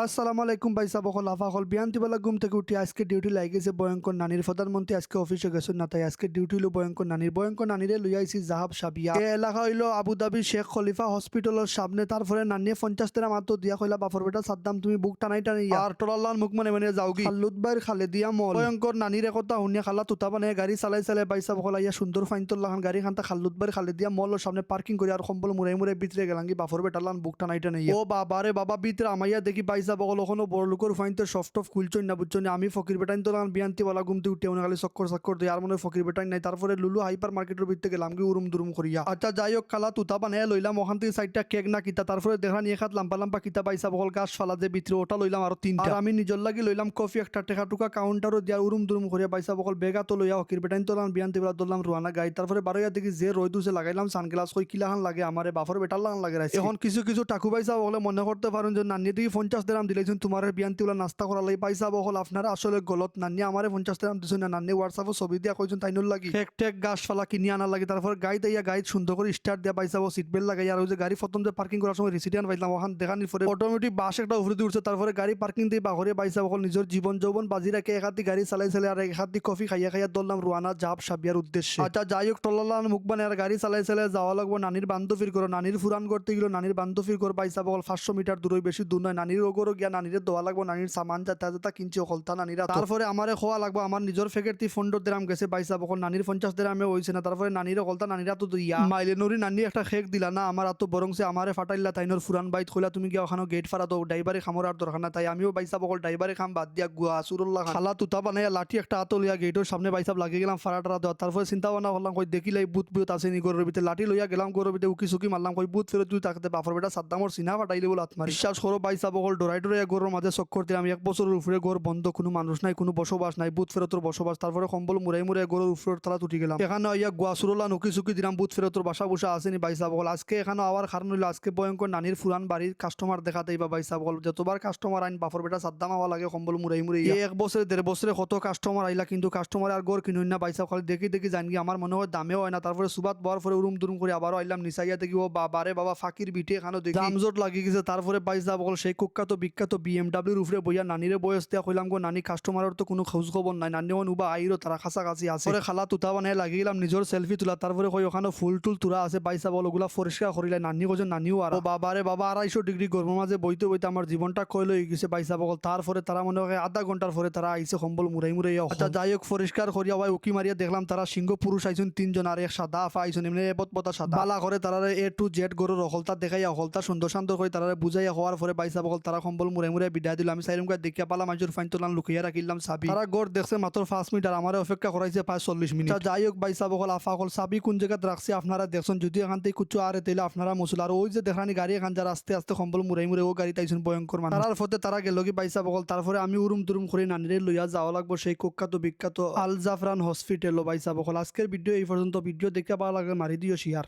আসসালামু আলাইকুম ভাই সাহেব হল আফা হল বিয়ান্তিবেলা ঘুম থেকে উঠি। আজকে ডিউটি লাগে গেছে ভয়ঙ্কর নানির প্রধানমন্ত্রী। আজকে অফিসে গেছেন না তাই আজকে ডিউটি হলো ভয়ঙ্কর নানির। ভয়ঙ্কর নানিরে লই আইছি জাহাব সাবিয়া। এই এলাকা হইল আবুধাবি শেখ খলিফা হসপিটালের সামনে। তারপরে নানিয়ে পঞ্চাশ টাকা মাত্র দিয়া কইলা বাফর বেটা সাদ্দাম তুমি বুক টানাই টানাই আর টলাল্লার মুখ মানে মানে যাওগি খাল্লুদ বাইর খালে দিয়া মল। ভয়ঙ্কর নানির কথা শুনিয়া খালা তুতা বানে গাড়ি চালাই চালাই বাইসা বকলা ইয়া সুন্দর ফাইনতল্লা খান গাড়ি খান্তা খাল্লুদ বাইর খালে দিয়া মলের সামনে পার্কিং করে আর সম্বল মুড়াই মুড়াই ভিতরে গেলাঙ্গি বাফর বেটালান বুক টানাই টানাই ও বাবারে বাবা ভিতরে আমাইয়া দেখি বাইসা বকল ওখানে বড় লোকের ফাইনতে সফট অফ খুলছই না বুঝছ আমি ফকির বেটাইন তো বিয়ান্তি বলা ঘুমতে উঠে, উনি খালি চক্কর চক্কর দিয়ে আর মনে ফকির বেটাইন নাই। তারপরে লুলু হাইপার মার্কেটের ভিতরে গেলাম কি উরুম দুরুম করিয়া আচ্ছা যাই হোক কালা তুতা বানায় লইলাম, ওখান থেকে সাইডটা কেক না কিতা তারপরে দেখা নিয়ে খাত লাম্পা লাম্পা কিতা পাইসা বকল গাছ ফালা যে ভিতরে ওটা লইলাম আর তিনটা। আর আমি নিজর লাগি লইলাম কফি একটা টেকা টুকা কাউন্টারও দিয়া উরুম দুরুম করিয়া পাইসা বকল বেগা তো লইয়া ফকির বেটাইন তো বিয়ান্তি বেলা ধরলাম রুয়ানা গাই। তারপরে বারোয়া দেখি যে রই দুসে লাগাইলাম সানগ্লাস কই কিলাহান লাগে আমারে বাফর বেটার লাগান লাগে। এখন কিছু কিছু টাকু পাইসা বলে মনে করতে পারেন যে নান্নি দিকে পঞ্চাশ দেরাম দিলেছেন তোমার বিয়ান্তি বলা নাস্তা করা লাগে পাইসা বহল আপনারা আসলে গলত নান্নি আমারে পঞ্চাশ দেরাম দিছেন না নান্নি হোয়াটসঅ্যাপে ছবি দিয়া কইছেন তাইনুর লাগি। টেক টেক গাছ ফালা কিনি আনা লাগে তারপর গাড়ি দিয়া গাড়ি সুন্দর করে স্টার্ট দিয়া পাইসা সিট বেল্ট লাগাই আর ওই যে গাড়ি প্রথম যে পার্কিং করার সময় রিসিডিয়ান পাইলাম ওখান দেখানির পরে অটোমেটিক বাস একটা উপরে উঠছে তারপরে গাড়ি পার্কিং দিয়ে বাহরে পাইসা বকল নিজের জীবন যৌবন বাজি রাখে এক হাতি গাড়ি চালাই চালাই আর এক হাতি কফি খাইয়া খাইয়া দললাম রুয়ানা জাপ সাবিয়ার উদ্দেশ্যে। আচ্ছা যাই হোক টলালান মুখ বানে আর গাড়ি চালাই চালাই যাওয়া লাগবো নানির বান্ধবীর করো নানির ফুরান করতে গেলো নানির বান্ধবীর কর পাইসা বকল পাঁচশো মিটার দূরে বেশি দূর নয় নানির ওগরও গিয়া নানির দোয়া লাগবো নানির সামান যাতা যাতা কিনছি অকলতা নানিরা তারপরে আমারে খোয়া লাগবো আমার নিজের ফেকের তি ফন্ডর দেরাম গেছে পাইসা বকল নানির পঞ্চাশ দেরামে হইছে না। তারপরে নানির অকলতা নানিরা তো ইয়া। মাইলে নরি নানি একটা খেক দিলা না আমার আতো বরংসে আমারে ফাটাইলা তাইনোর ফুরান বাইত খোলা তুমি গিয়া ওখানে গেট ফারা তো ড্রাইভারে খামর আর দরকার না তাই আমিও বাইসা বকল ড্রাইভারে খাম বাদ দিয়া গুয়া সুরুল্লাহ খালা তুতা বানাইয়া লাঠি একটা আতো লিয়া গেটের সামনে বাইসাব লাগিয়ে গেলাম ফারাটারা দেওয়া তারপরে চিন্তা ভাবনা করলাম কই দেখিলাই বুত বুত আছে নি গরুর ভিতরে লাঠি লইয়া গেলাম গরুর ভিতরে উকি সুকি মারলাম কই বুত ফেরত তুই তাকতে বাফর বেটা সাদ্দামর সিনা ফাটাইলে বলে আত্মা বিশ্বাস করো বাইসা বকল ডরাই ডরাই গরুর মাঝে চক্কর দিলাম এক বছরের উপরে গর বন্ধ, কোনো মানুষ নাই, কোনো বসবাস নাই বুত ফেরতর বসবাস। তারপরে কম্বল মুড়াই মুড়াই গরুর উপরের তালা উঠি গেলাম। এখানে ইয়া গোয়া সুরলা নুকি সুকি দিলাম বুত ফেরতর বাসা বসা আসেনি বাইসা বকল আজকে এখানে আবার কারণ হইল আজকে ভয়ঙ্কর নানির ফুরান বাড়ির কাস্টমার দেখাতেই বা বাইসা বকল যতবার কাস্টমার আইন বাফর বেটা সাদ্দাম হওয়া লাগে কম্বল মুড়াই মুড়াই এই এক বছরে দেড় বছরে কত কাস্টমার আইলা কিন্তু কাস্টমার আর গড় কিনুন না বাইসা খালি দেখি দেখি জানি আমার মনে হয় দামেও হয় না। তারপরে সুবাত বর পরে উরুম দুরুম করে আবারও আইলাম নিসাইয়া দেখি ও বাবারে বাবা ফাকির বিটে এখানে দেখি। দামজোট লাগি গেছে তারপরে বাইসা বকল সেই কুখ্যাত বিখ্যাত বিএমডাব্লিউর উপরে বইয়া নানিরে বয়স দিয়া কইলাম গো, নানি কাস্টমারের তো কোনো খোঁজ খবর নাই। নানি ওন উবা আইরো তারা কাছাকাছি আছে। পরে খালা, তুতা বানাই লাগি গেলাম নিজের সেলফি তোলা। তারপরে কই ওখানে ফুল টুল তুরা আছে বাইসা বল ওগুলা পরিষ্কার করিলে নানি কজন নানিও আর বাবা বাবারে বাবা আড়াইশো ডিগ্রি গরমের মাঝে বইতে বইতে আমার জীবনটা কইল হয়ে গেছে বাইসা বকল তারপরে তারা মনে হয় আধা ঘণ্টার পরে তারা আইসে সম্বল মুরাই মুরাই আচ্ছা যাই হোক পরিষ্কার করিয়া ভাই উকি মারিয়া দেখলাম তারা সিংহ পুরুষ আইসুন তিনজন আর এক সাদা আফা আইসুন এমনি এবত পতা সাদা। বালা করে তারা এ টু জেড গরুর অকলতা দেখাইয়া অকলতা সুন্দর শান্তর করে তারা বুঝাইয়া হওয়ার পরে বাইসা বকল তারা সম্বল মুরাই মুরাই বিদায় দিল। আমি সাইরুম দেখিয়া পালা মানুষের ফাইন তোলান লুকিয়া রাখিলাম সাবি তারা গড় দেখছে মাত্র পাঁচ মিনিট আর আমার অপেক্ষা করাইছে প্রায় চল্লিশ মিনিট। যাই হোক বাইসা বকল আফা কল সাবি কোন জায়গায় রাখছে আপনারা দেখছেন যদি এখান থেকে কুচু আরে তাইলে আপনারা মুসুল আর ওই যে দেখানি গাড়ি এখান যারা আস্তে আস্তে সম্বল মুরাই মুরাই ও গাড়ি তাইছেন ভয়ঙ্কর মানে তারার ফতে তারা গেল কি বাইসা বকল তারপরে আমি উরুম তুরুম করে নানিরে লইয়া যাওয়া লাগবো সেই কুখ্যাত বিখ্যাত আল জাফরান হসপিটাল বাইসা বকল আজকের ভিডিও এই পর্যন্ত ভিডিও দেখতে ভালো লাগে মারি দিও শিয়ার